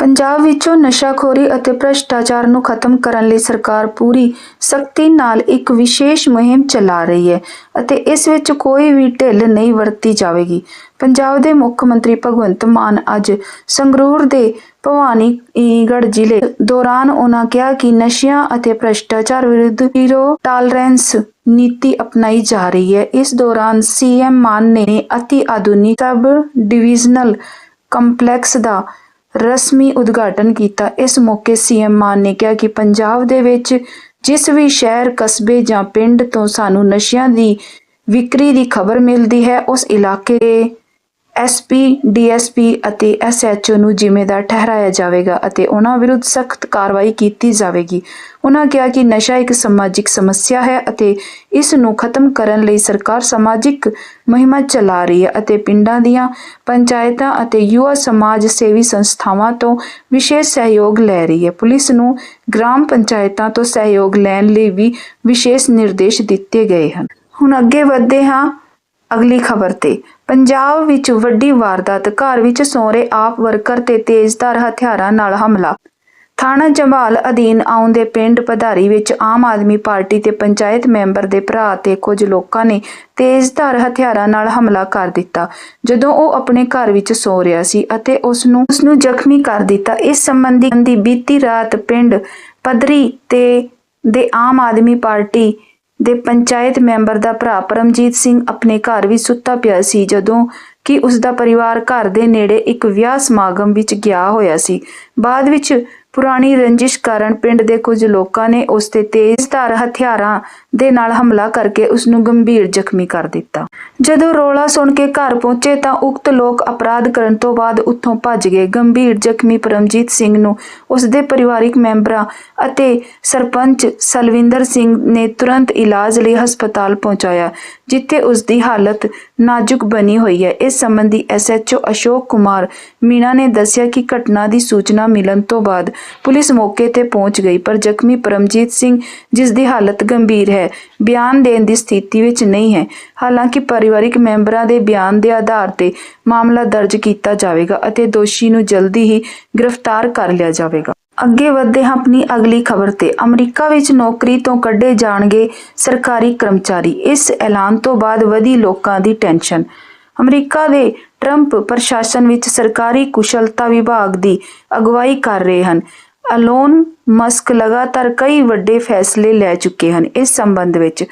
ਪੰਜਾਬ ਵਿੱਚੋਂ ਨਸ਼ਾਖੋਰੀ ਅਤੇ ਭ੍ਰਿਸ਼ਟਾਚਾਰ ਨੂੰ ਖਤਮ ਕਰਨ ਲਈ ਸਰਕਾਰ ਪੂਰੀ ਸਖਤੀ ਨਾਲ ਇੱਕ ਵਿਸ਼ੇਸ਼ ਮੁਹਿੰਮ ਚਲਾ ਰਹੀ ਹੈ ਅਤੇ ਇਸ ਵਿੱਚ ਕੋਈ ਵੀ ਢਿੱਲ ਨਹੀਂ ਵਰਤੀ ਜਾਵੇਗੀ। ਪੰਜਾਬ ਦੇ ਮੁੱਖ ਮੰਤਰੀ ਭਗਵੰਤ ਮਾਨ ਅੱਜ ਸੰਗਰੂਰ ਦੇ ਭਵਾਨੀਗੜ੍ਹ ਜ਼ਿਲ੍ਹੇ ਦੌਰਾਨ ਉਹਨਾਂ ਕਿਹਾ ਕਿ ਨਸ਼ਿਆਂ ਅਤੇ ਭ੍ਰਿਸ਼ਟਾਚਾਰ ਵਿਰੁੱਧ ਜ਼ੀਰੋ ਟਾਲਰੈਂਸ ਨੀਤੀ ਅਪਣਾਈ ਜਾ ਰਹੀ ਹੈ। ਇਸ ਦੌਰਾਨ ਸੀਐਮ ਮਾਨ ਨੇ ਅਤੀ ਆਧੁਨਿਕ ਸਬ ਡਿਵੀਜ਼ਨਲ ਕੰਪਲੈਕਸ ਦਾ ਰਸਮੀ ਉਦਘਾਟਨ ਕੀਤਾ। ਇਸ ਮੌਕੇ ਸੀਐਮ ਮਾਨ ਨੇ ਕਿਹਾ ਕਿ ਪੰਜਾਬ ਦੇ ਵਿੱਚ ਜਿਸ ਵੀ ਸ਼ਹਿਰ, ਕਸਬੇ ਜਾਂ ਪਿੰਡ ਤੋਂ ਸਾਨੂੰ ਨਸ਼ਿਆਂ ਦੀ ਵਿਕਰੀ ਦੀ ਖਬਰ ਮਿਲਦੀ ਹੈ, ਉਸ ਇਲਾਕੇ ਐਸਪੀ ਡੀਐਸਪੀ ਅਤੇ ਐਸਐਚਓ ਨੂੰ ਜ਼ਿੰਮੇਦਾਰ ਠਹਿਰਾਇਆ ਜਾਵੇਗਾ ਅਤੇ ਉਹਨਾਂ ਵਿਰੁੱਧ ਸਖਤ ਕਾਰਵਾਈ ਕੀਤੀ ਜਾਵੇਗੀ। ਉਹਨਾਂ ਕਿਹਾ ਕਿ ਨਸ਼ਾ ਇੱਕ ਸਮਾਜਿਕ ਸਮੱਸਿਆ ਹੈ ਅਤੇ ਇਸ ਨੂੰ ਖਤਮ ਕਰਨ ਲਈ ਸਰਕਾਰ ਸਮਾਜਿਕ ਮੁਹਿੰਮਾਂ ਚਲਾ ਰਹੀ ਹੈ ਅਤੇ ਪਿੰਡਾਂ ਦੀਆਂ ਪੰਚਾਇਤਾਂ ਅਤੇ ਯੁਵਾ ਸਮਾਜ ਸੇਵੀ ਸੰਸਥਾਵਾਂ ਤੋਂ ਵਿਸ਼ੇਸ਼ ਸਹਿਯੋਗ ਲੈ ਰਹੀ ਹੈ। ਪੁਲਿਸ ਨੂੰ ਗ੍ਰਾਮ ਪੰਚਾਇਤਾਂ ਤੋਂ ਸਹਿਯੋਗ ਲੈਣ ਲਈ ਵੀ ਵਿਸ਼ੇਸ਼ ਨਿਰਦੇਸ਼ ਦਿੱਤੇ ਗਏ ਹਨ। ਹੁਣ ਅੱਗੇ ਵਧਦੇ ਹਾਂ। ਅਗਲੀ ਖਬਰ ਤੇ। ਪੰਜਾਬ ਵਿੱਚ ਵੱਡੀ ਵਾਰਦਾਤ, ਘਰ ਵਿੱਚ ਸੌਂ ਆਪ ਵਰਕਰ ਤੇ ਤੇਜ਼ਧਾਰ ਹਥਿਆਰਾਂ ਨਾਲ ਹਮਲਾ। ਥਾਣਾ ਜੰਭਾਲ ਅਧੀਨ ਆਉਂਦੇ ਪਿੰਡ ਪਧਾਰੀ ਵਿੱਚ ਆਮ ਆਦਮੀ ਪਾਰਟੀ ਤੇ ਪੰਚਾਇਤ ਮੈਂਬਰ ਦੇ ਭਰਾ ਤੇ ਕੁਝ ਲੋਕਾਂ ਨੇ ਤੇਜ਼ਧਾਰ ਹਥਿਆਰਾਂ ਨਾਲ ਹਮਲਾ ਕਰ ਦਿੱਤਾ। ਜਦੋਂ ਉਹ ਆਪਣੇ ਘਰ ਵਿੱਚ ਸੌ ਰਿਹਾ ਸੀ ਅਤੇ ਉਸ ਨੂੰ ਉਸ ਨੂੰ ਜ਼ਖਮੀ ਕਰ ਦਿੱਤਾ। ਇਸ ਸੰਬੰਧੀ ਬੀਤੀ ਰਾਤ ਪਿੰਡ ਪਧਰੀ ਤੇ ਦੇ ਆਮ ਆਦਮੀ ਪਾਰਟੀ ਦੇ ਪੰਚਾਇਤ ਮੈਂਬਰ ਦਾ ਭਰਾ ਪਰਮਜੀਤ ਸਿੰਘ ਆਪਣੇ ਘਰ ਵਿੱਚ ਸੁੱਤਾ ਪਿਆ ਸੀ, ਜਦੋਂ ਕਿ ਉਸ ਦਾ ਪਰਿਵਾਰ ਘਰ ਦੇ ਨੇੜੇ ਇੱਕ ਵਿਆਹ ਸਮਾਗਮ ਵਿੱਚ ਗਿਆ ਹੋਇਆ ਸੀ। ਬਾਅਦ ਵਿੱਚ ਪੁਰਾਣੀ ਰੰਜਿਸ਼ ਕਾਰਨ ਪਿੰਡ ਦੇ ਕੁਝ ਲੋਕਾਂ ਨੇ ਉਸ ਤੇ ਤੇਜ਼ ਧਾਰ ਹਥਿਆਰਾਂ ਦੇ ਨਾਲ ਹਮਲਾ ਕਰਕੇ ਉਸ ਨੂੰ ਗੰਭੀਰ ਜ਼ਖਮੀ ਕਰ ਦਿੱਤਾ। ਜਦੋਂ ਰੋਲਾ ਸੁਣ ਕੇ ਘਰ ਪਹੁੰਚੇ ਤਾਂ ਉਕਤ ਲੋਕ ਅਪਰਾਧ ਕਰਨ ਤੋਂ ਬਾਅਦ ਉੱਥੋਂ ਭੱਜ ਗਏ। ਗੰਭੀਰ ਜ਼ਖਮੀ ਪਰਮਜੀਤ ਸਿੰਘ ਨੂੰ ਉਸ ਦੇ ਪਰਿਵਾਰਿਕ ਮੈਂਬਰਾਂ ਅਤੇ ਸਰਪੰਚ ਸਲਵਿੰਦਰ ਸਿੰਘ ਨੇ ਤੁਰੰਤ ਇਲਾਜ ਲਈ ਹਸਪਤਾਲ ਪਹੁੰਚਾਇਆ, ਜਿੱਥੇ ਉਸ ਦੀ ਹਾਲਤ ਨਾਜ਼ੁਕ ਬਣੀ ਹੋਈ ਹੈ। ਇਸ ਸੰਬੰਧੀ ਐਸਐਚਓ ਅਸ਼ੋਕ ਕੁਮਾਰ ਮੀਣਾ ਨੇ ਦੱਸਿਆ ਕਿ ਘਟਨਾ ਦੀ ਸੂਚਨਾ ਮਿਲਣ ਤੋਂ ਬਾਅਦ ਪੁਲਿਸ ਮੌਕੇ ਤੇ ਪਹੁੰਚ ਗਈ, ਪਰ ਜ਼ਖਮੀ ਪਰਮਜੀਤ ਸਿੰਘ ਜਿਸ ਦੀ ਹਾਲਤ ਗੰਭੀਰ ਹੈ ਬਿਆਨ ਦੇਣ ਦੀ ਸਥਿਤੀ ਵਿੱਚ ਨਹੀਂ ਹੈ। ਹਾਲਾਂਕਿ ਪਰਿਵਾਰਿਕ ਮੈਂਬਰਾਂ ਦੇ ਬਿਆਨ ਦੇ ਆਧਾਰ ਤੇ ਮਾਮਲਾ ਦਰਜ ਕੀਤਾ ਜਾਵੇਗਾ ਅਤੇ ਦੋਸ਼ੀ ਨੂੰ ਜਲਦੀ ਹੀ ਗ੍ਰਿਫਤਾਰ ਕਰ ਲਿਆ ਜਾਵੇਗਾ। ਅੱਗੇ ਵਧਦੇ ਹਾਂ ਆਪਣੀ ਅਗਲੀ ਖਬਰ ਤੇ। ਅਮਰੀਕਾ ਵਿੱਚ ਨੌਕਰੀ ਤੋਂ ਕੱਢੇ ਜਾਣਗੇ ਸਰਕਾਰੀ ਕਰਮਚਾਰੀ। ਇਸ ਐਲਾਨ ਤੋਂ ਬਾਅਦ ਵਧੀ ਲੋਕਾਂ ਦੀ ਟੈਨਸ਼ਨ। ਅਮਰੀਕਾ ਦੇ ਟਰੰਪ ਪ੍ਰਸ਼ਾਸਨ ਵਿੱਚ ਸਰਕਾਰੀ ਕੁਸ਼ਲਤਾ ਵਿਭਾਗ ਦੀ ਅਗਵਾਈ ਕਰ ਰਹੇ ਹਨ। ਅਲੋਨ ਮਸਕ ਲਗਾਤਾਰ ਕਈ ਵੱਡੇ ਫੈਸਲੇ ਲੈ ਚੁੱਕੇ ਹਨ ਇਸ ਸੰਬੰਧ ਵਿੱਚ।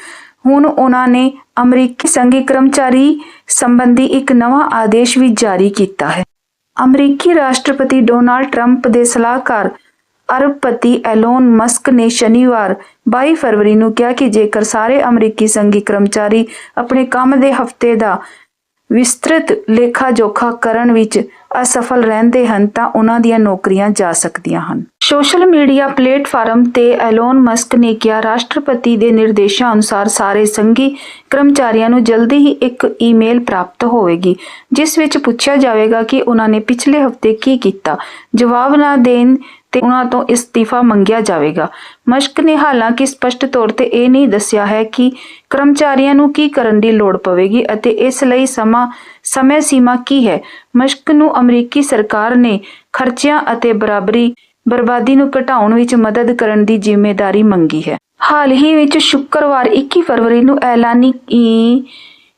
ਹੁਣ ਉਹਨਾਂ ਨੇ ਅਮਰੀਕੀ ਸੰਘੀ ਕਰਮਚਾਰੀ ਸੰਬੰਧੀ ਇੱਕ ਨਵਾਂ ਆਦੇਸ਼ ਵੀ ਜਾਰੀ ਕੀਤਾ ਹੈ। ਅਮਰੀਕੀ ਰਾਸ਼ਟਰਪਤੀ ਡੋਨਾਲਡ ਟਰੰਪ ਦੇ ਸਲਾਹਕਾਰ ਅਰਬਪਤੀ ਐਲੋਨ ਮਸਕ ਨੇ ਸ਼ਨੀਵਾਰ 22 ਫਰਵਰੀ ਨੂੰ ਕਿਹਾ ਕਿ ਜੇਕਰ ਸਾਰੇ ਅਮਰੀਕੀ ਸੰਘੀ ਕਰਮਚਾਰੀ ਆਪਣੇ ਕੰਮ ਦੇ ਹਫ਼ਤੇ ਦਾ ਵਿਸਤ੍ਰਿਤ ਲੇਖਾ ਜੋਖਾ ਕਰਨ ਵਿੱਚ ਅਸਫਲ ਰਹਿੰਦੇ ਹਨ ਤਾਂ ਉਹਨਾਂ ਦੀਆਂ ਨੌਕਰੀਆਂ ਜਾ ਸਕਦੀਆਂ ਹਨ। ਸੋਸ਼ਲ ਮੀਡੀਆ ਪਲੇਟਫਾਰਮ ਤੇ ਐਲੋਨ ਮਸਕ ਨੇ ਕਿਹਾ, ਰਾਸ਼ਟਰਪਤੀ ਦੇ ਨਿਰਦੇਸ਼ਾਂ ਅਨੁਸਾਰ ਸਾਰੇ ਸੰਘੀ ਕਰਮਚਾਰੀਆਂ ਨੂੰ ਜਲਦੀ ਹੀ ਇੱਕ ਈਮੇਲ ਪ੍ਰਾਪਤ ਹੋਵੇਗੀ, ਜਿਸ ਵਿੱਚ ਪੁੱਛਿਆ ਜਾਵੇਗਾ ਕਿ ਉਹਨਾਂ ਨੇ ਪਿਛਲੇ ਹਫ਼ਤੇ ਕੀ ਕੀਤਾ। ਜਵਾਬ ਨਾ ਦੇਣ ਤੇ ਉਹਨਾਂ ਤੋਂ ਇਸਤੀਫਾ ਮੰਗਿਆ ਜਾਵੇਗਾ। ਮਸ਼ਕ ਨੇ ਹਾਲਾਂਕਿ ਸਪਸ਼ਟ ਤੌਰ ਤੇ ਇਹ ਨਹੀਂ ਦੱਸਿਆ ਹੈ ਕਿ ਕਰਮਚਾਰੀਆਂ ਨੂੰ ਕੀ ਕਰਨ ਦੀ ਲੋੜ ਪਵੇਗੀ ਅਤੇ ਇਸ ਲਈ ਸਮਾਂ, ਸਮੇਂ ਸੀਮਾ ਕੀ ਹੈ। ਮਸ਼ਕ ਨੂੰ ਅਮਰੀਕੀ ਸਰਕਾਰ ਨੇ ਖਰਚਿਆਂ ਅਤੇ ਬਰਾਬਰੀ ਬਰਬਾਦੀ ਨੂੰ ਘਟਾਉਣ ਵਿੱਚ ਮਦਦ ਕਰਨ ਦੀ ਜ਼ਿੰਮੇਵਾਰੀ ਮੰਗੀ ਹੈ। ਹਾਲ ਹੀ ਵਿੱਚ ਸ਼ੁੱਕਰਵਾਰ 21 ਫਰਵਰੀ ਨੂੰ ਐਲਾਨੀ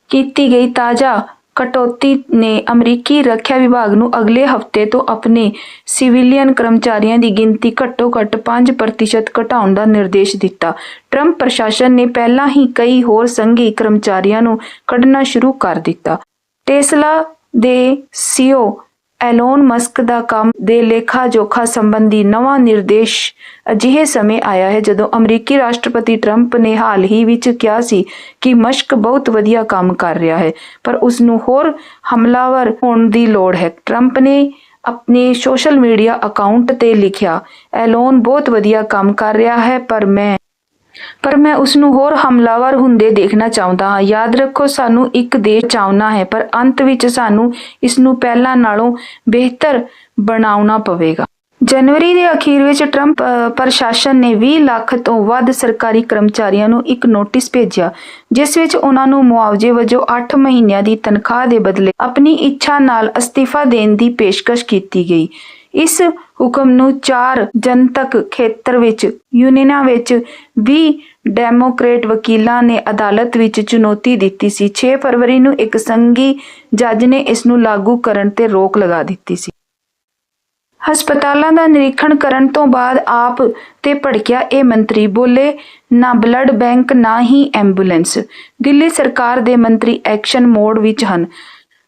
ਕੀਤੀ ਗਈ ਤਾਜ਼ਾ ਕਟੌਤੀ ਨੇ ਅਮਰੀਕੀ ਰੱਖਿਆ ਵਿਭਾਗ ਨੂੰ ਅਗਲੇ ਹਫ਼ਤੇ ਤੋਂ ਆਪਣੇ ਸਿਵਿਲੀਅਨ ਕਰਮਚਾਰੀਆਂ ਦੀ ਗਿਣਤੀ ਘੱਟੋ-ਘੱਟ 5% ਘਟਾਉਣ ਦਾ ਨਿਰਦੇਸ਼ ਦਿੱਤਾ। ਟਰੰਪ ਪ੍ਰਸ਼ਾਸਨ ਨੇ ਪਹਿਲਾਂ ਹੀ ਕਈ ਹੋਰ ਸੰਘੀ ਕਰਮਚਾਰੀਆਂ ਨੂੰ ਕੱਢਣਾ ਸ਼ੁਰੂ ਕਰ ਦਿੱਤਾ। ਟੈਸਲਾ ਦੇ ਸੀਓ ਐਲੋਨ ਮਸਕ ਦਾ ਕੰਮ ਦੇ ਲੇਖਾ ਜੋਖਾ ਸੰਬੰਧੀ ਨਵਾਂ ਨਿਰਦੇਸ਼ ਅਜਿਹੇ ਸਮੇਂ ਆਇਆ ਹੈ ਜਦੋਂ ਅਮਰੀਕੀ ਰਾਸ਼ਟਰਪਤੀ ਟਰੰਪ ਨੇ ਹਾਲ ਹੀ ਵਿੱਚ ਕਿਹਾ ਸੀ ਕਿ ਮਸ਼ਕ ਬਹੁਤ ਵਧੀਆ ਕੰਮ ਕਰ ਰਿਹਾ ਹੈ, ਪਰ ਉਸ ਨੂੰ ਹੋਰ ਹਮਲਾਵਰ ਹੋਣ ਦੀ ਲੋੜ ਹੈ। ਟਰੰਪ ਨੇ ਆਪਣੇ ਸੋਸ਼ਲ ਮੀਡੀਆ ਅਕਾਊਂਟ ਤੇ ਲਿਖਿਆ, ਐਲੋਨ ਬਹੁਤ ਵਧੀਆ ਕੰਮ ਕਰ ਰਿਹਾ ਹੈ, ਪਰ ਮੈਂ ਪਰ ਮੈਂ ਉਸ ਨੂੰ ਹੋਰ ਹਮਲਾਵਰ ਹੁੰਦੇ ਦੇਖਣਾ ਚਾਹੁੰਦਾ ਹਾਂ। ਯਾਦ ਰੱਖੋ, ਸਾਨੂੰ ਇੱਕ ਦੇਸ਼ ਚਾਹਣਾ ਹੈ, ਪਰ ਅੰਤ ਵਿੱਚ ਸਾਨੂੰ ਇਸ ਨੂੰ ਪਹਿਲਾਂ ਨਾਲੋਂ ਬਿਹਤਰ ਬਣਾਉਣਾ ਪਵੇਗਾ। ਜਨਵਰੀ ਦੇ ਅਖੀਰ ਵਿੱਚ ਟਰੰਪ ਪ੍ਰਸ਼ਾਸਨ ਨੇ 20 ਲੱਖ ਤੋਂ ਵੱਧ ਸਰਕਾਰੀ ਕਰਮਚਾਰੀਆਂ ਨੂੰ ਇੱਕ ਨੋਟਿਸ ਭੇਜਿਆ, ਜਿਸ ਵਿੱਚ ਉਹਨਾਂ ਨੂੰ ਮੁਆਵਜ਼ੇ ਵਜੋਂ 8 ਮਹੀਨਿਆਂ ਦੀ ਤਨਖਾਹ ਦੇ ਬਦਲੇ ਆਪਣੀ ਇੱਛਾ ਨਾਲ ਅਸਤੀਫਾ ਦੇਣ ਦੀ ਪੇਸ਼ਕਸ਼ ਕੀਤੀ ਗਈ। ਇਸ ਹੁਕਮ ਨੂੰ ਚਾਰ ਜਨਤਕ ਖੇਤਰ ਵਿੱਚ, ਯੂਨੀਅਨਾਂ ਵਿੱਚ 20 ਡੈਮੋਕ੍ਰੇਟ ਵਕੀਲਾਂ ਨੇ ਅਦਾਲਤ ਵਿੱਚ ਚੁਣੌਤੀ ਦਿੱਤੀ ਸੀ। 6 ਫਰਵਰੀ ਨੂੰ ਇੱਕ ਸੰਘੀ ਜੱਜ ਨੇ ਇਸ ਨੂੰ ਲਾਗੂ ਕਰਨ ਤੇ ਰੋਕ ਲਗਾ ਦਿੱਤੀ ਸੀ। ਹਸਪਤਾਲਾਂ ਦਾ ਨਿਰੀਖਣ ਕਰਨ ਤੋਂ ਬਾਅਦ ਆਪ ਤੇ ਭੜਕਿਆ ਇਹ ਮੰਤਰੀ, ਬੋਲੇ, ਨਾ ਬਲੱਡ ਬੈਂਕ, ਨਾ ਹੀ ਐਂਬੂਲੈਂਸ। ਦਿੱਲੀ ਸਰਕਾਰ ਦੇ ਮੰਤਰੀ ਐਕਸ਼ਨ ਮੋਡ ਵਿੱਚ ਹਨ।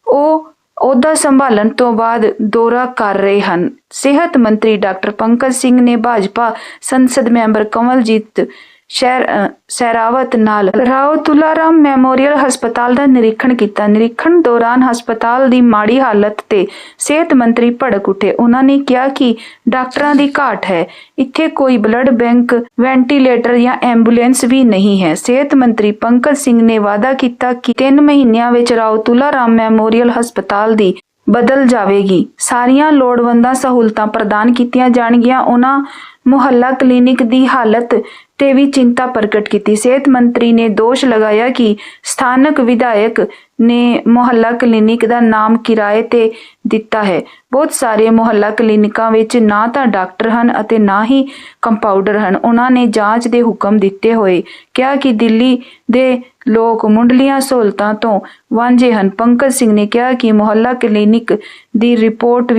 ਉਹ ਅਹੁਦਾ ਸੰਭਾਲਣ ਤੋਂ ਬਾਅਦ ਦੌਰਾ ਕਰ ਰਹੇ ਹਨ। ਸਿਹਤ ਮੰਤਰੀ ਡਾਕਟਰ ਪੰਕਜ ਸਿੰਘ ਨੇ ਭਾਜਪਾ ਸੰਸਦ ਮੈਂਬਰ ਕਮਲਜੀਤ ਸ਼ਹਿਰ ਅ, ਸਹਿਰਾਵਤ ਨਾਲ ਰਾਓ ਤੁਲਾਰਾਮ ਮੈਮੋਰੀਅਲ ਹਸਪਤਾਲ ਦਾ ਨਿਰੀਖਣ ਕੀਤਾ। ਨਿਰੀਖਣ ਦੌਰਾਨ ਹਸਪਤਾਲ ਦੀ ਮਾੜੀ ਹਾਲਤ ਤੇ ਸਿਹਤ ਮੰਤਰੀ ਭੜਕ ਉੱਠੇ। ਉਹਨਾਂ ਨੇ ਕਿਹਾ ਕਿ ਡਾਕਟਰਾਂ ਦੀ ਘਾਟ ਹੈ। ਇੱਥੇ ਕੋਈ ਬਲੱਡ ਬੈਂਕ ਵੈਂਟੀਲੇਟਰ ਜਾਂ ਐਂਬੂਲੈਂਸ ਵੀ ਨਹੀਂ ਹੈ। ਸਿਹਤ ਮੰਤਰੀ ਪੰਕਜ ਸਿੰਘ ਨੇ ਵਾਅਦਾ ਕੀਤਾ ਕਿ 3 ਮਹੀਨਿਆਂ ਵਿੱਚ ਰਾਓ ਤੁਲਾਰਾਮ ਮੈਮੋਰੀਅਲ ਹਸਪਤਾਲ ਦੀ ਬਦਲ ਜਾਵੇਗੀ। ਸਾਰੀਆਂ ਲੋੜਵੰਦਾਂ ਸਹੂਲਤਾਂ ਪ੍ਰਦਾਨ ਕੀਤੀਆਂ ਜਾਣਗੀਆਂ। ਉਹਨਾਂ ਮੁਹੱਲਾ ਕਲੀਨਿਕ ਦੀ ਹਾਲਤ ਤੇ ਵੀ ਚਿੰਤਾ ਪ੍ਰਗਟ ਕੀਤੀ। ਸਿਹਤ ਮੰਤਰੀ ਨੇ ਦੋਸ਼ ਲਗਾਇਆ ਕਿ ਸਥਾਨਕ ਵਿਧਾਇਕ ਨੇ ਮੁਹੱਲਾ ਕਲੀਨਿਕ ਦਾ ਨਾਮ ਕਿਰਾਏ ਤੇ ਦਿੱਤਾ ਹੈ। ਬਹੁਤ ਸਾਰੇ ਮੁਹੱਲਾ ਕਲੀਨਿਕਾਂ ਵਿੱਚ ਨਾ ਤਾਂ ਡਾਕਟਰ ਹਨ ਅਤੇ ਨਾ ਹੀ ਕੰਪਾਊਂਡਰ ਹਨ। ਉਹਨਾਂ ਨੇ ਜਾਂਚ ਦੇ ਹੁਕਮ ਦਿੱਤੇ ਹੋਏ। ਕਿਹਾ ਕਿ ਦਿੱਲੀ ਦੇ ਲੋਕ ਮੁੱਢਲੀਆਂ ਸਹੂਲਤਾਂ ਤੋਂ ਵਾਂਝੇ ਹਨ। ਪੰਕਜ ਸਿੰਘ ਨੇ ਕਿਹਾ ਕਿ ਮੁਹੱਲਾ ਕਲੀਨਿਕ ਦੀ ਰਿਪੋਰਟ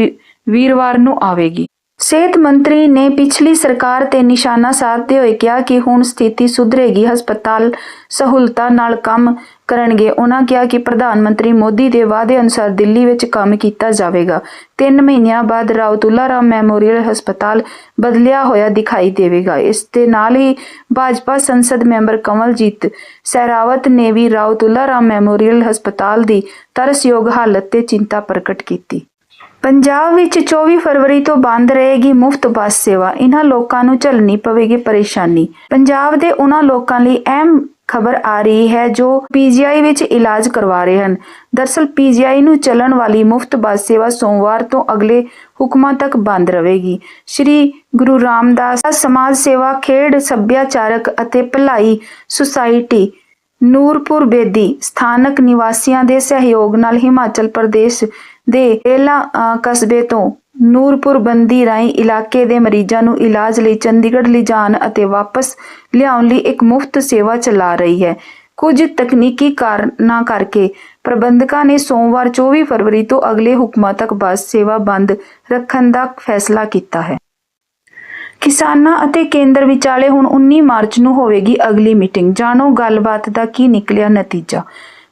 ਵੀਰਵਾਰ ਨੂੰ ਆਵੇਗੀ। ਸਿਹਤ ਮੰਤਰੀ ਨੇ ਪਿਛਲੀ ਸਰਕਾਰ ਤੇ ਨਿਸ਼ਾਨਾ ਸਾਧਦੇ ਹੋਏ ਕਿਹਾ ਕਿ ਹੁਣ ਸਥਿਤੀ ਸੁਧਰੇਗੀ, ਹਸਪਤਾਲ ਸਹੂਲਤਾਂ ਨਾਲ ਕੰਮ ਕਰਨਗੇ। ਉਹਨਾਂ ਕਿਹਾ ਕਿ ਪ੍ਰਧਾਨ ਮੰਤਰੀ ਮੋਦੀ ਦੇ ਵਾਅਦੇ ਅਨੁਸਾਰ ਦਿੱਲੀ ਵਿੱਚ ਕੰਮ ਕੀਤਾ ਜਾਵੇਗਾ। 3 ਮਹੀਨਿਆਂ ਬਾਅਦ ਰਾਉਤੁੱਲਾ ਰਾਮ ਮੈਮੋਰੀਅਲ ਹਸਪਤਾਲ ਬਦਲਿਆ ਹੋਇਆ ਦਿਖਾਈ ਦੇਵੇਗਾ। ਇਸ ਦੇ ਨਾਲ ਹੀ ਭਾਜਪਾ ਸੰਸਦ ਮੈਂਬਰ ਕਮਲਜੀਤ ਸਹਿਰਾਵਤ ਨੇ ਵੀ ਰਾਉਤੁੱਲਾ ਰਾਮ ਮੈਮੋਰੀਅਲ ਹਸਪਤਾਲ ਦੀ ਤਰਸਯੋਗ ਹਾਲਤ ਤੇ ਚਿੰਤਾ ਪ੍ਰਗਟ ਕੀਤੀ। ਪੰਜਾਬ ਵਿੱਚ 24 ਫਰਵਰੀ ਤੋਂ ਬੰਦ ਰਹੇਗੀ ਮੁਫਤ ਬੱਸ ਸੇਵਾ। ਇਹਨਾਂ ਲੋਕਾਂ ਨੂੰ ਝੱਲਣੀ ਪਵੇਗੀ ਪਰੇਸ਼ਾਨੀ। ਪੰਜਾਬ ਦੇ ਉਹਨਾਂ ਲੋਕਾਂ ਲਈ ਅਹਿਮ ਖਬਰ ਆ ਰਹੀ ਹੈ ਜੋ ਪੀਜੀਆਈ ਵਿੱਚ ਇਲਾਜ ਕਰਵਾ ਰਹੇ ਹਨ। ਦਰਸਲ ਪੀਜੀਆਈ ਨੂੰ ਚੱਲਣ ਵਾਲੀ ਮੁਫਤ ਬੱਸ ਸੇਵਾ ਸੋਮਵਾਰ ਤੋਂ ਅਗਲੇ ਹੁਕਮਾਂ ਤੱਕ ਬੰਦ ਰਹੇਗੀ। ਸ਼੍ਰੀ ਗੁਰੂ ਰਾਮਦਾਸ ਸਮਾਜ ਸੇਵਾ, ਖੇਡ ਸੱਭਿਆਚਾਰਕ ਅਤੇ ਭਲਾਈ ਸੁਸਾਇਟੀ ਨੂਰਪੁਰ ਬੇਦੀ ਸਥਾਨਕ ਨਿਵਾਸੀਆਂ ਦੇ ਸਹਿਯੋਗ ਨਾਲ ਹਿਮਾਚਲ ਪ੍ਰਦੇਸ਼ ਦੇ ਏਲਾ ਕਸਬੇ ਤੋਂ ਨੂਰਪੁਰ ਬੰਦੀ ਰਾਈ ਇਲਾਕੇ ਦੇ ਮਰੀਜ਼ਾਂ ਨੂੰ ਇਲਾਜ ਲਈ ਚੰਡੀਗੜ੍ਹ ਲਿਜਾਣ ਅਤੇ ਵਾਪਸ ਲਿਆਉਣ ਲਈ ਇੱਕ ਮੁਫਤ ਸੇਵਾ ਚਲਾ ਰਹੀ ਹੈ। ਕੁਝ ਤਕਨੀਕੀ ਕਾਰਨਾਂ ਕਰਕੇ ਪ੍ਰਬੰਧਕਾਂ ਨੇ ਸੋਮਵਾਰ 24 ਫਰਵਰੀ ਤੋਂ ਅਗਲੇ ਹੁਕਮਾਂ ਤੱਕ ਬੱਸ ਸੇਵਾ ਬੰਦ ਰੱਖਣ ਦਾ ਫੈਸਲਾ ਕੀਤਾ ਹੈ। ਕਿਸਾਨਾਂ ਅਤੇ ਕੇਂਦਰ ਵਿਚਾਲੇ ਹੁਣ 19 ਮਾਰਚ ਨੂੰ ਹੋਵੇਗੀ ਅਗਲੀ ਮੀਟਿੰਗ। ਜਾਣੋ ਗੱਲਬਾਤ ਦਾ ਕੀ ਨਿਕਲਿਆ ਨਤੀਜਾ।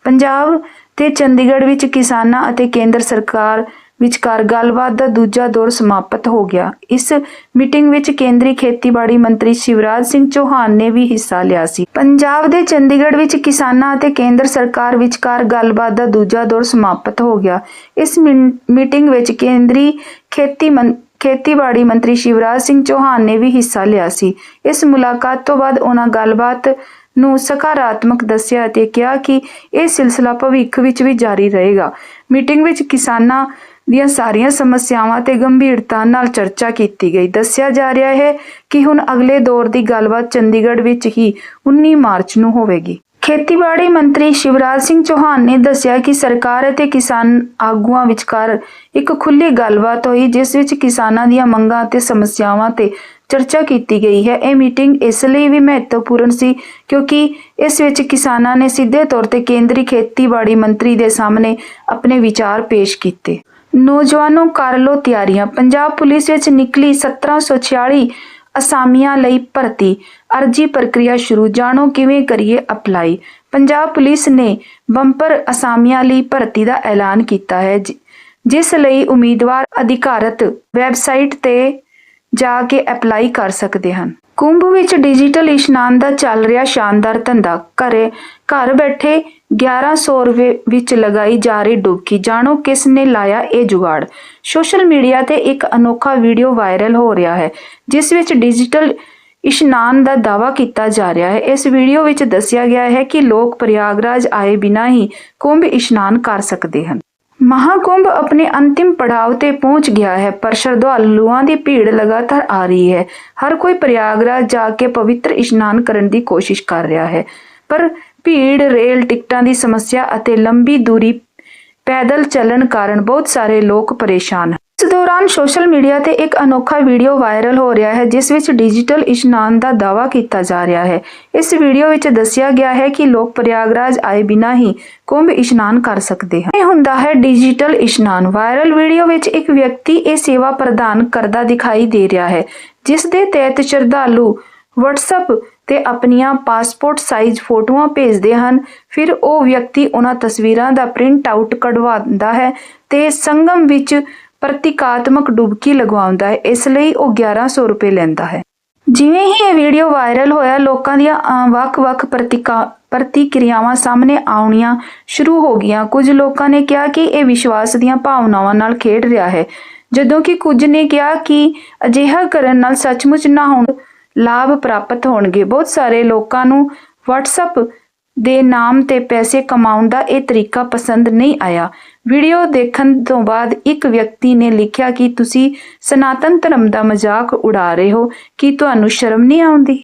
ਪੰਜਾਬ ਤੇ ਚੰਡੀਗੜ੍ਹ ਵਿੱਚ ਕਿਸਾਨਾਂ ਅਤੇ ਕੇਂਦਰ ਸਰਕਾਰ ਵਿਚਕਾਰ ਗੱਲਬਾਤ ਦਾ ਦੂਜਾ ਦੌਰ ਸਮਾਪਤ ਹੋ ਗਿਆ। ਇਸ ਮੀਟਿੰਗ ਵਿੱਚ ਕੇਂਦਰੀ ਖੇਤੀਬਾੜੀ ਮੰਤਰੀ ਸ਼ਿਵਰਾਜ ਸਿੰਘ ਚੌਹਾਨ ਨੇ ਵੀ ਹਿੱਸਾ ਲਿਆ ਸੀ। ਪੰਜਾਬ ਦੇ ਚੰਡੀਗੜ੍ਹ ਵਿੱਚ ਕਿਸਾਨਾਂ ਅਤੇ ਕੇਂਦਰ ਸਰਕਾਰ ਵਿਚਕਾਰ ਗੱਲਬਾਤ ਦਾ ਦੂਜਾ ਦੌਰ ਸਮਾਪਤ ਹੋ ਗਿਆ। ਇਸ ਮੀ- ਮੀਟਿੰਗ ਵਿੱਚ ਕੇਂਦਰੀ ਖੇਤੀ ਮੰ- ਖੇਤੀਬਾੜੀ ਮੰਤਰੀ ਸ਼ਿਵਰਾਜ ਸਿੰਘ ਚੌਹਾਨ ਨੇ ਵੀ ਹਿੱਸਾ ਲਿਆ ਸੀ। ਇਸ ਮੁਲਾਕਾਤ ਤੋਂ ਬਾਅਦ ਉਹਨਾਂ ਗੱਲਬਾਤ ਨੂੰ ਸਕਾਰਾਤਮਕ ਦੱਸਿਆ ਅਤੇ ਕਿਹਾ ਕਿ ਇਹ ਸਿਲਸਿਲਾ ਭਵਿੱਖ ਵਿੱਚ ਵੀ ਜਾਰੀ ਰਹੇਗਾ। ਮੀਟਿੰਗ ਵਿੱਚ ਕਿਸਾਨਾਂ ਦੀਆਂ ਸਾਰੀਆਂ ਸਮੱਸਿਆਵਾਂ ਤੇ ਗੰਭੀਰਤਾ ਨਾਲ ਚਰਚਾ ਕੀਤੀ ਗਈ। ਦੱਸਿਆ ਜਾ ਰਿਹਾ ਹੈ ਕਿ ਹੁਣ ਅਗਲੇ ਦੌਰ ਦੀ ਗੱਲਬਾਤ ਚੰਡੀਗੜ੍ਹ ਵਿੱਚ ਹੀ 19 ਮਾਰਚ ਨੂੰ ਹੋਵੇਗੀ। ਖੇਤੀਬਾੜੀ ਮੰਤਰੀ ਸ਼ਿਵਰਾਜ ਸਿੰਘ ਚੌਹਾਨ ਨੇ ਦੱਸਿਆ ਕਿ ਸਰਕਾਰ ਅਤੇ ਕਿਸਾਨ ਆਗੂਆਂ ਵਿਚਕਾਰ ਇੱਕ ਖੁੱਲੀ ਗੱਲਬਾਤ ਹੋਈ, ਜਿਸ ਵਿੱਚ ਕਿਸਾਨਾਂ ਦੀਆਂ ਮੰਗਾਂ ਅਤੇ ਸਮੱਸਿਆਵਾਂ ਤੇ ਚਰਚਾ ਕੀਤੀ ਗਈ ਹੈ। ਇਹ ਮੀਟਿੰਗ ਇਸ ਲਈ ਵੀ ਮਹੱਤਵਪੂਰਨ ਸੀ ਕਿਉਂਕਿ ਇਸ ਵਿੱਚ ਕਿਸਾਨਾਂ ਨੇ ਸਿੱਧੇ ਤੌਰ ਤੇ ਕੇਂਦਰੀ ਖੇਤੀਬਾੜੀ ਮੰਤਰੀ ਦੇ ਸਾਹਮਣੇ ਆਪਣੇ ਵਿਚਾਰ ਪੇਸ਼ ਕੀਤੇ। ਨੌਜਵਾਨੋ ਕਰ ਲੋ ਤਿਆਰੀਆਂ। ਪੰਜਾਬ ਪੁਲਿਸ ਵਿੱਚ ਨਿਕਲੀ 1746 ਅਸਾਮੀਆਂ ਲਈ ਭਰਤੀ। ਅਰਜੀ ਪ੍ਰਕਿਰਿਆ ਸ਼ੁਰੂ। ਜਾਣੋ ਕਿਵੇਂ ਕਰੀਏ ਅਪਲਾਈ ਪੰਜਾਬ ਪੁਲਿਸ ਨੇ ਬੰਪਰ ਅਸਾਮੀਆਂ ਲਈ ਭਰਤੀ ਦਾ ਐਲਾਨ ਕੀਤਾ ਹੈ ਜਿਸ ਲਈ ਉਮੀਦਵਾਰ ਅਧਿਕਾਰਤ ਵੈਬਸਾਈਟ ਤੇ ਜਾ ਕੇ ਅਪਲਾਈ ਕਰ ਸਕਦੇ ਹਨ। ਕੁੰਭ ਵਿੱਚ ਡਿਜੀਟਲ ਇਸ਼ਨਾਨ ਦਾ ਚੱਲ ਰਿਹਾ ਸ਼ਾਨਦਾਰ ਧੰਦਾ। ਘਰੇ ਘਰ ਬੈਠੇ 1100 ਰੁਪਏ ਵਿੱਚ ਲਗਾਈ ਜਾ ਰਹੀ ਡੁਬਕੀ। ਜਾਣੋ ਕਿਸ ਨੇ ਲਾਇਆ ਇਹ ਜੁਗਾੜ। ਸੋਸ਼ਲ ਮੀਡੀਆ ਤੇ ਇੱਕ ਅਨੋਖਾ ਵੀਡੀਓ ਵਾਇਰਲ ਹੋ ਰਿਹਾ ਹੈ, ਜਿਸ ਵਿੱਚ ਡਿਜੀਟਲ ਇਸ਼ਨਾਨ ਦਾ ਦਾਵਾ ਕੀਤਾ ਜਾ ਰਿਹਾ ਹੈ। ਇਸ ਵੀਡੀਓ ਵਿੱਚ ਦੱਸਿਆ ਗਿਆ ਹੈ ਕਿ ਲੋਕ ਪ੍ਰਯਾਗਰਾਜ ਆਏ ਬਿਨਾਂ ਹੀ ਕੁੰਭ ਇਸ਼ਨਾਨ ਕਰ ਸਕਦੇ ਹਨ। ਮਹਾਕੁੰਭ ਆਪਣੇ ਅੰਤਿਮ ਪੜਾਅ ਤੇ ਪਹੁੰਚ ਗਿਆ ਹੈ, ਪਰ ਸ਼ਰਧਾਲੂਆਂ ਦੀ ਭੀੜ ਲਗਾਤਾਰ ਆ ਰਹੀ ਹੈ। ਹਰ ਕੋਈ ਪ੍ਰਯਾਗਰਾਜ ਜਾ ਕੇ ਪਵਿੱਤਰ ਇਸ਼ਨਾਨ ਕਰਨ ਦੀ ਕੋਸ਼ਿਸ਼ ਕਰ ਰਿਹਾ ਹੈ। ਪਰ ਭੀੜ, ਰੇਲ ਟਿਕਟਾਂ ਦੀ ਸਮੱਸਿਆ ਅਤੇ ਲੰਬੀ ਦੂਰੀ ਪੈਦਲ ਚੱਲਣ ਕਾਰਨ ਬਹੁਤ ਸਾਰੇ ਲੋਕ ਪਰੇਸ਼ਾਨ ਇਸ ਦੌਰਾਨ ਸੋਸ਼ਲ ਮੀਡੀਆ ਤੇ ਇੱਕ ਅਨੋਖਾ ਵੀਡੀਓ ਵਾਇਰਲ ਹੋ ਰਿਹਾ ਹੈ, ਜਿਸ ਵਿੱਚ ਡਿਜੀਟਲ ਇਸ਼ਨਾਨ ਦਾ ਦਾਅਵਾ ਕੀਤਾ ਜਾ ਰਿਹਾ ਹੈ। ਇਸ ਵੀਡੀਓ ਵਿੱਚ ਦੱਸਿਆ ਗਿਆ ਹੈ ਕਿ ਲੋਕ ਪ੍ਰਯਾਗਰਾਜ ਆਏ ਬਿਨਾਂ ਹੀ ਕੁੰਭ ਇਸ਼ਨਾਨ ਕਰ ਸਕਦੇ ਹਨ। ਇਹ ਹੁੰਦਾ ਹੈ ਡਿਜੀਟਲ ਇਸ਼ਨਾਨ। ਵਾਇਰਲ ਵੀਡੀਓ ਵਿੱਚ ਇੱਕ ਵਿਅਕਤੀ ਇਹ ਸੇਵਾ ਪ੍ਰਦਾਨ ਕਰਦਾ ਦਿਖਾਈ ਦੇ ਰਿਹਾ ਹੈ, ਜਿਸ ਦੇ ਤਹਿਤ ਸ਼ਰਧਾਲੂ WhatsApp ਤੇ ਆਪਣੀਆਂ ਪਾਸਪੋਰਟ ਸਾਈਜ਼ ਫੋਟੋਆਂ ਭੇਜਦੇ ਹਨ। ਫਿਰ ਉਹ ਵਿਅਕਤੀ ਉਹਨਾਂ ਤਸਵੀਰਾਂ ਦਾ ਪ੍ਰਿੰਟ ਆਊਟ ਕਢਵਾਉਂਦਾ ਹੈ ਤੇ ਸੰਗਮ ਵਿੱਚ ਪ੍ਰਤੀਕਾਤਮਕ ਡੁਬਕੀ ਲਗਵਾਉਂਦਾ ਹੈ, ਇਸ ਲਈ ਉਹ 1100 ਰੁਪਏ ਲੈਂਦਾ ਹੈ। ਜਿਵੇਂ ਹੀ ਇਹ ਵੀਡੀਓ ਵਾਇਰਲ ਹੋਇਆ, ਲੋਕਾਂ ਦੀਆਂ ਵੱਖ-ਵੱਖ ਪ੍ਰਤੀਕਾ, ਪ੍ਰਤੀਕਿਰਿਆਵਾਂ ਸਾਹਮਣੇ ਆਉਣੀਆਂ ਸ਼ੁਰੂ ਹੋ ਗਈਆਂ। ਕੁਝ ਲੋਕਾਂ ਨੇ ਕਿਹਾ ਕਿ ਇਹ ਵਿਸ਼ਵਾਸ ਦੀਆਂ ਭਾਵਨਾਵਾਂ ਨਾਲ ਖੇਡ ਰਿਹਾ ਹੈ, ਜਦੋਂ ਕਿ ਕੁਝ ਨੇ ਕਿਹਾ ਕਿ ਅਜਿਹਾ ਕਰਨ ਨਾਲ ਸੱਚਮੁੱਚ ਨਾ ਹੋਣ ਲਾਭ ਪ੍ਰਾਪਤ ਹੋਣਗੇ। ਬਹੁਤ ਸਾਰੇ ਲੋਕਾਂ ਨੂੰ WhatsApp ਦੇ ਨਾਮ ਤੇ ਪੈਸੇ ਕਮਾਉਣ ਦਾ ਇਹ ਤਰੀਕਾ ਪਸੰਦ ਨਹੀਂ ਆਇਆ। ਵੀਡੀਓ ਦੇਖਣ ਤੋਂ ਬਾਅਦ ਇੱਕ ਵਿਅਕਤੀ ਨੇ ਲਿਖਿਆ ਕਿ ਤੁਸੀਂ ਸਨਾਤਨ ਧਰਮ ਦਾ ਮਜ਼ਾਕ ਉਡਾ ਰਹੇ ਹੋ, ਕੀ ਤੁਹਾਨੂੰ ਸ਼ਰਮ ਨਹੀਂ ਆਉਂਦੀ?